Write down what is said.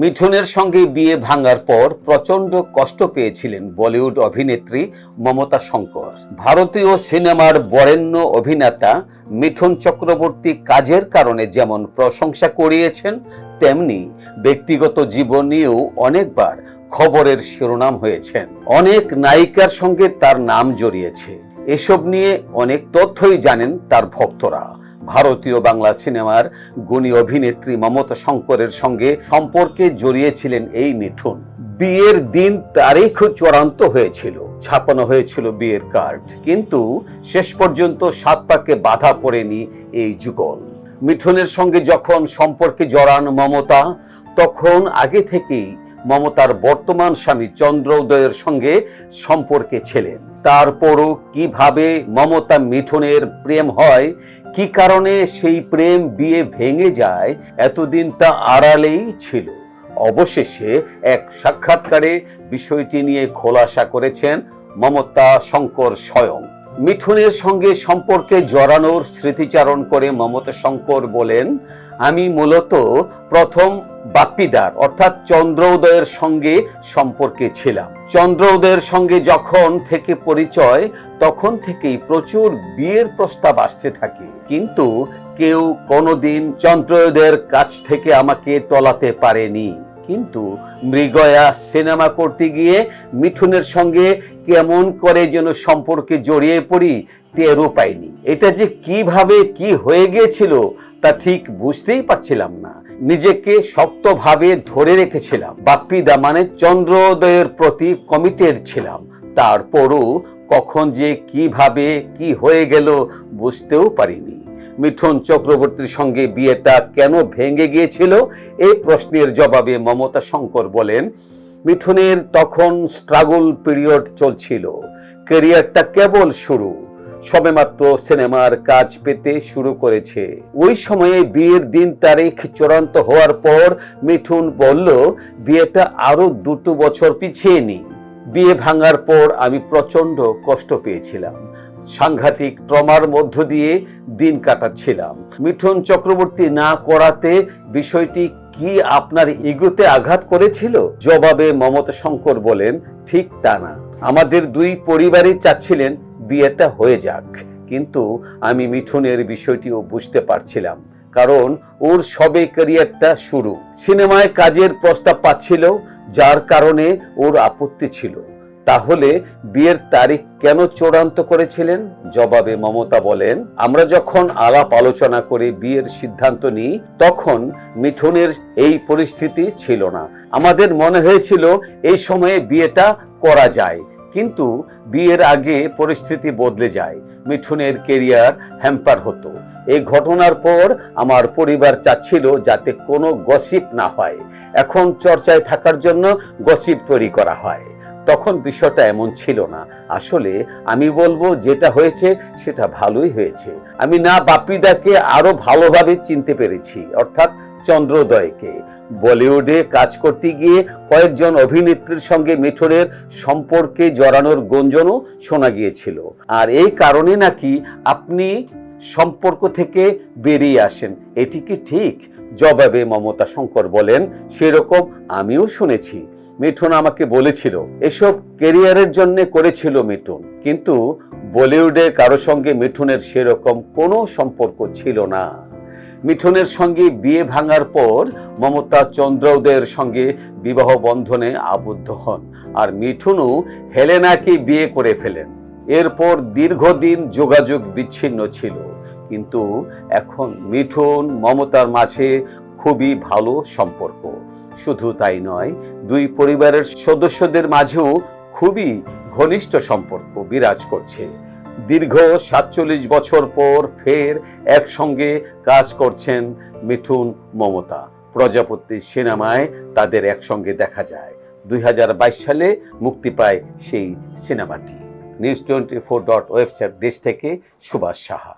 মিঠুনের সঙ্গে বিয়ে ভাঙার পর প্রচণ্ড কষ্ট পেয়েছিলেন বলিউড অভিনেত্রী মমতা শঙ্কর। ভারতীয় সিনেমার বরেণ্য অভিনেতা মিঠুন চক্রবর্তী কাজের কারণে যেমন প্রশংসা করিয়েছেন, তেমনি ব্যক্তিগত জীবন নিয়েও অনেকবার খবরের শিরোনাম হয়েছেন। অনেক নায়িকার সঙ্গে তার নাম জড়িয়েছে। এসব নিয়ে অনেক তথ্যই জানেন তার ভক্তরা। ভারতীয় বাংলা সিনেমার গুণী অভিনেত্রী মমতা শঙ্করের সঙ্গে সম্পর্কে জড়িয়েছিলেন এই মিঠুন। বিয়ের দিন তারিখ চূড়ান্ত হয়েছিল, ছাপানো হয়েছিল বিয়ের কার্ড। কিন্তু শেষ পর্যন্ত সাত পাকে বাধা পড়েনি এই যুগল। মিঠুনের সঙ্গে যখন সম্পর্কে জড়ান মমতা, তখন আগে থেকেই মমতার বর্তমান স্বামী চন্দ্রোদয়ের সঙ্গে সম্পর্কে ছিলেন। তারপরও কীভাবে মমতা মিঠুনের প্রেম হয় কি কারণে সেই প্রেম বিয়ে ভেঙে যায় এতদিন তা আড়ালেই ছিল? অবশেষে এক সাক্ষাৎকারে বিষয়টি নিয়ে খোলাসা করেছেন মমতা শঙ্কর স্বয়ং। মিঠুনের সঙ্গে সম্পর্কে জড়ানোর স্মৃতিচারণ করে মমতা শঙ্কর বলেন, আমি মূলত প্রথম বাপ্পিদার, অর্থাৎ চন্দ্রোদয়ের সঙ্গে সম্পর্কে ছিলাম। চন্দ্রোদয়ের সঙ্গে যখন থেকে পরিচয়, তখন থেকেই প্রচুর বিয়ের প্রস্তাব আসতে থাকে। কিন্তু কেউ কোনোদিন চন্দ্রোদয়ের কাছ থেকে আমাকে টলাতে পারেনি। কিন্তু মৃগয়া সিনেমা করতে গিয়ে মিঠুনের সঙ্গে কেমন করে যেন সম্পর্কে জড়িয়ে পড়ি টেরও পাইনি। এটা যে কীভাবে কি হয়ে গিয়েছিল তা ঠিক বুঝতেই পারছিলাম না। নিজেকে শক্তভাবে ধরে রেখেছিলাম। বাপ্পিদা মানে চন্দ্রোদয়ের প্রতি কমিটেড ছিলাম। তারপরও কখন যে কীভাবে কি হয়ে গেল বুঝতেও পারিনি। মিঠুন চক্রবর্তীর সঙ্গে বিয়েটা কেন ভেঙে গিয়েছিল? এই প্রশ্নের জবাবে মমতা শঙ্কর বলেন, মিঠুনের তখন স্ট্রাগল পিরিয়ড চলছিল। ক্যারিয়ারটা কেবল শুরু। সবেমাত্র সিনেমার কাজ পেতে শুরু করেছে। ওই সময়ে বিয়ের দিন তারিখ চূড়ান্ত হওয়ার পর মিঠুন বলল, বিয়েটা আরও দুটো বছর পিছিয়ে নি। বিয়ে ভাঙার পর আমি প্রচণ্ড কষ্ট পেয়েছিলাম। সাংঘাতিক ট্রমার মধ্য দিয়ে দিন কাটাচ্ছিলাম। মিঠুন চক্রবর্তী না করাতে বিষয়টি কি আপনার ইগোতে আঘাত করেছিল? জবাবে মমতা শঙ্কর বলেন, ঠিক তা না। আমাদের দুই পরিবারই চাচ্ছিলেন বিয়েটা হয়ে যাক, কিন্তু আমি মিঠুনের বিষয়টিও বুঝতে পারছিলাম, কারণ ওর সবে ক্যারিয়ারটা শুরু। সিনেমায় কাজের প্রস্তাব পাচ্ছিল, যার কারণে ওর আপত্তি ছিল। তাহলে বিয়ের তারিখ কেন চূড়ান্ত করেছিলেন? জবাবে মমতা বলেন, আমরা যখন আলাপ আলোচনা করে বিয়ের সিদ্ধান্ত নিই, তখন মিঠুনের এই পরিস্থিতি ছিল না। আমাদের মনে হয়েছিল এই সময়ে বিয়েটা করা যায়, কিন্তু বিয়ের আগে পরিস্থিতি বদলে যায়, মিঠুনের কেরিয়ার হ্যাম্পার হতো। এই ঘটনার পর আমার পরিবার চাচ্ছিল যাতে কোনো গসিপ না হয়। এখন চর্চায় থাকার জন্য গসিপ তৈরি করা হয়। তখন বিষয়টা এমন ছিল না। আসলে আমি বলব যেটা হয়েছে, সেটা ভালোই হয়েছে। আমি না বাপিদাকে আরও ভালোভাবে চিনতে পেরেছি, অর্থাৎ চন্দ্রোদয়কে। বলিউডে কাজ করতে গিয়ে কয়েকজন অভিনেত্রীর সঙ্গে মেঠোরের সম্পর্কে জড়ানোর গুঞ্জনও শোনা গিয়েছিল। আর এই কারণে নাকি আপনি সম্পর্ক থেকে বেরিয়ে আসেন। এটি কি ঠিক? জবাবে মমতা শঙ্কর বলেন, সেরকম আমিও শুনেছি। মিঠুন আমাকে বলেছিল, এসব কেরিয়ারের জন্য করেছিল মিঠুন। কিন্তু বলিউডে কারও সঙ্গে মিঠুনের সেরকম কোনো সম্পর্ক ছিল না। মিঠুনের সঙ্গে বিয়ে ভাঙার পর মমতা চন্দ্রদের সঙ্গে বিবাহ বন্ধনে আবদ্ধ হন আর মিঠুনও হেলেনাকে বিয়ে করে ফেলেন। এরপর দীর্ঘদিন যোগাযোগ বিচ্ছিন্ন ছিল। কিন্তু এখন মিঠুন, মমতার মাঝে খুবই ভালো সম্পর্ক। শুধু তাই নয়, দুই পরিবারের সদস্যদের মাঝেও খুবই ঘনিষ্ঠ সম্পর্ক বিরাজ করছে। দীর্ঘ সাতচল্লিশ বছর পর ফের একসঙ্গে কাজ করছেন মিঠুন মমতা। প্রজাপতি সিনেমায় তাদের একসঙ্গে দেখা যায়। দুই হাজার বাইশ সালে মুক্তি পায় সেই সিনেমাটি। News twenty four dot website দেশ থেকে সুভাষ সাহা।